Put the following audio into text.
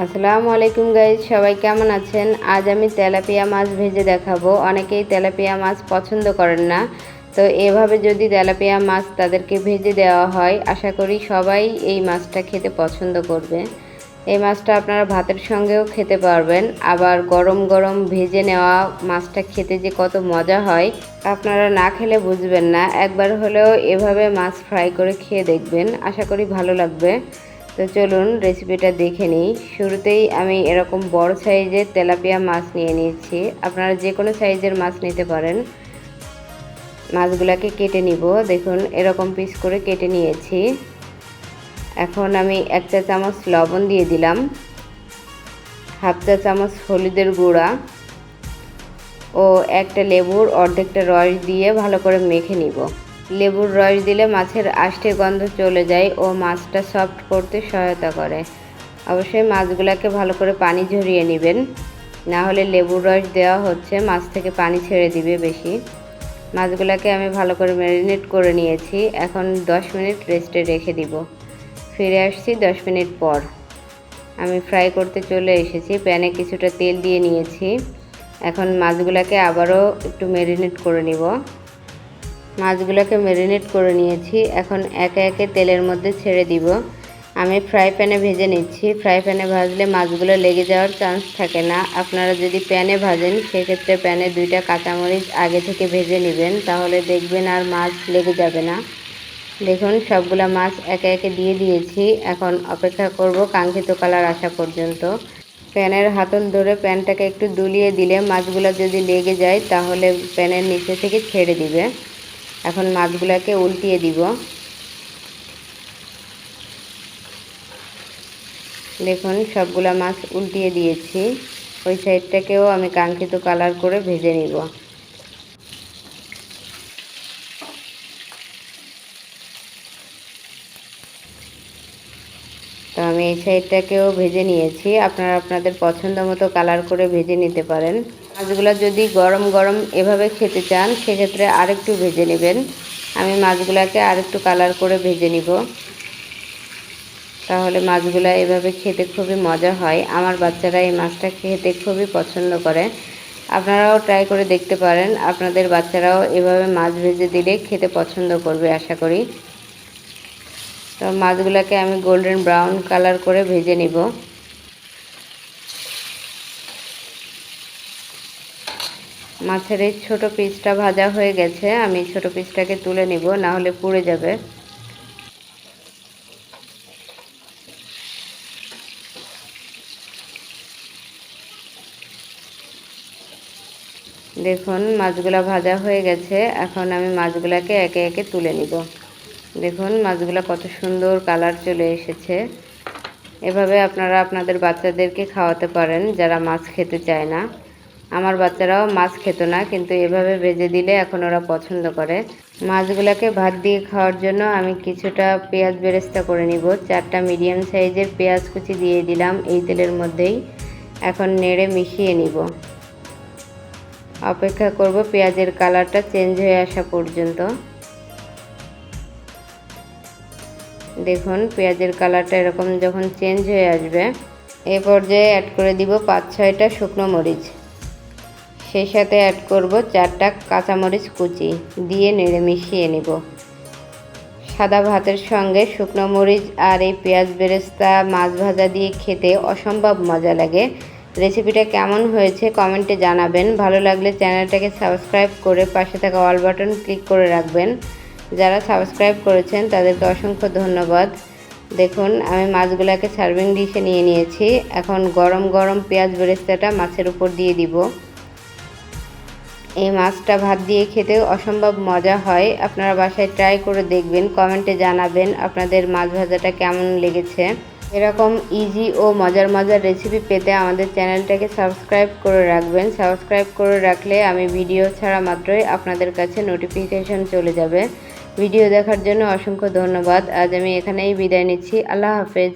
আসসালামু আলাইকুম গাইজ সবাই কেমন আছেন? আজ আমি তেলাপিয়া মাছ ভেজে দেখাবো। অনেকেই তেলাপিয়া মাছ পছন্দ করেন না। তো এভাবে যদি তেলাপিয়া মাছ তাদেরকে ভেজে দেওয়া হয়, আশা করি সবাই এই মাছটা খেতে পছন্দ করবে। এই মাছটা আপনারা ভাতের সঙ্গেও খেতে পারবেন। আবার গরম গরম ভেজে নেওয়া মাছটা খেতে যে কত মজা হয়, আপনারা না খেলে বুঝবেন না। একবার হলেও এভাবে মাছ ফ্রাই করে খেয়ে দেখবেন। আশা করি ভালো লাগবে। তো চলুন রেসিপিটা দেখে নিই। শুরুতেই আমি এরকম বড় সাইজের তেলাপিয়া মাছ নিয়ে নিয়েছি। আপনারা যে কোনো সাইজের মাছ নিতে পারেন। মাছগুলোকে কেটে নিব। দেখুন, এরকম পিস করে কেটে নিয়েছি। এখন আমি এক চা চামচ লবণ দিয়ে দিলাম। হাফ চা চামচ হলুদের গুঁড়া ও একটা লেবুর অর্ধেকটা রস দিয়ে ভালো করে মেখে নিব। লেবুর রস দিলে মাছের আষ্টে গন্ধ চলে যায় ও মাছটা সফট করতে সহায়তা করে। অবশ্যই মাছগুলোকে ভালো করে পানি ঝরিয়ে নেবেন। না হলে লেবুর রস দেওয়া হচ্ছে, মাছ থেকে পানি ছেড়ে দিবে বেশি। মাছগুলোকে আমি ভালো করে ম্যারিনেট করে নিয়েছি। এখন 10 মিনিট রেস্টে রেখে দিব। ফিরে আসছি 10 মিনিট পর। আমি ফ্রাই করতে চলে এসেছি প্যানে কিছুটা তেল দিয়ে নিয়েছি। এখন মাছগুলোকে আবারও একটু ম্যারিনেট করে নিব। মাছগুলোকে ম্যারিনেট করে নিয়েছি। এখন একে একে তেলের মধ্যে ছেড়ে দিব। আমি ফ্রাই প্যানে ভেজে নিচ্ছি। ফ্রাই প্যানে ভাজলে মাছগুলো লেগে যাওয়ার চান্স থাকে না। আপনারা যদি প্যানে ভাজেন, সেক্ষেত্রে প্যানে দুইটা কাঁচামরিচ আগে থেকে ভেজে নেবেন, তাহলে দেখবেন আর মাছ লেগে যাবে না। দেখুন, সবগুলা মাছ একে একে দিয়ে দিয়েছি। এখন অপেক্ষা করব কাঙ্ক্ষিত কালার আসা পর্যন্ত। প্যানের হাতল ধরে প্যানটাকে একটু দুলিয়ে দিলে মাছগুলো যদি লেগে যায়, তাহলে প্যানের নিচে থেকে ছেড়ে দিবে। এখন মাছগুলোকে উল্টিয়ে দিব। দেখুন, সবগুলা মাছ উল্টিয়ে দিয়েছি। ওই সাইডটাকেও আমি কাঙ্ক্ষিত কালার করে ভেজে নিব। তো আমি এই সাইডটাকেও ভেজে নিয়েছি। আপনারা আপনাদের পছন্দ মতো কালার করে ভেজে নিতে পারেন। মাছগুলো যদি গরম গরম এভাবে খেতে চান, সেক্ষেত্রে আরেকটু ভেজে নেবেন। আমি মাছগুলোকে আরেকটু কালার করে ভেজে নিব। তাহলে মাছগুলো এভাবে খেতে খুবই মজা হয়। আমার বাচ্চারা এই মাছটা খেতে খুবই পছন্দ করে। আপনারাও ট্রাই করে দেখতে পারেন। আপনাদের বাচ্চারাও এভাবে মাছ ভেজে দিলে খেতে পছন্দ করবে, আশা করি। তো মাছগুলোকে আমি গোল্ডেন ব্রাউন কালার করে ভেজে নিব। মাছের এই ছোটো পিসটা ভাজা হয়ে গেছে, আমি ছোট পিসটাকে তুলে নিব না হলে পুড়ে যাবে। দেখুন, মাছগুলা ভাজা হয়ে গেছে, এখন আমি মাছগুলাকে একে একে তুলে নিব। দেখুন, মাছগুলো কত সুন্দর কালার চলে এসেছে। এভাবে আপনারা আপনাদের বাচ্চাদেরকে খাওয়াতে পারেন, যারা মাছ খেতে চায় না। আমার বাচ্চারাও মাছ খেত না, কিন্তু এভাবে ভেজে দিলে এখন ওরা পছন্দ করে। মাছগুলোকে ভাত দিয়ে খাওয়ার জন্য আমি কিছুটা পেঁয়াজ বেরেস্তা করে নিব। চারটা মিডিয়াম সাইজের পেঁয়াজ কুচি দিয়ে দিলাম এই তেলের মধ্যেই। এখন নেড়ে মিশিয়ে নিব। অপেক্ষা করব পেঁয়াজের কালারটা চেঞ্জ হয়ে আসা পর্যন্ত। দেখুন, পেঁয়াজের কালারটা এরকম যখন চেঞ্জ হয়ে আসবে, এ পর্যায়ে অ্যাড করে দিব পাঁচ ছয়টা শুকনো মরিচ। সেই সাথে অ্যাড করব চারটা কাঁচামরিচ কুচি, দিয়ে নেড়ে মিশিয়ে নেব। সাদা ভাতের সঙ্গে শুকনো মরিচ আর এই পেঁয়াজ বেরেস্তা, মাছ ভাজা দিয়ে খেতে অসম্ভব মজা লাগে। রেসিপিটা কেমন হয়েছে কমেন্টে জানাবেন। ভালো লাগলে চ্যানেলটাকে সাবস্ক্রাইব করে পাশে থাকা অল বাটন ক্লিক করে রাখবেন। যারা সাবস্ক্রাইব করেছেন, তাদেরকে অসংখ্য ধন্যবাদ। দেখুন, আমি মাছগুলোকে সার্ভিং ডিশে নিয়ে নিয়েছি। এখন গরম গরম পেঁয়াজ বেরেস্তাটা মাছের উপর দিয়ে দিব। এই মাছটা ভাত দিয়ে খেতে অসম্ভব মজা হয়। আপনারা বাসায় ট্রাই করে দেখবেন কমেন্টে জানাবেন আপনাদের মাছ ভাজাটা কেমন লেগেছে। এরকম ইজি ও মজার মজার রেসিপি পেতে আমাদের চ্যানেলটাকে সাবস্ক্রাইব করে রাখবেন। সাবস্ক্রাইব করে রাখলে আমি ভিডিও ছাড়া মাত্রই আপনাদের কাছে নোটিফিকেশন চলে যাবে। ভিডিও দেখার জন্য অসংখ্য ধন্যবাদ। আজ আমি এখানেই বিদায় নিচ্ছি। আল্লাহ হাফেজ।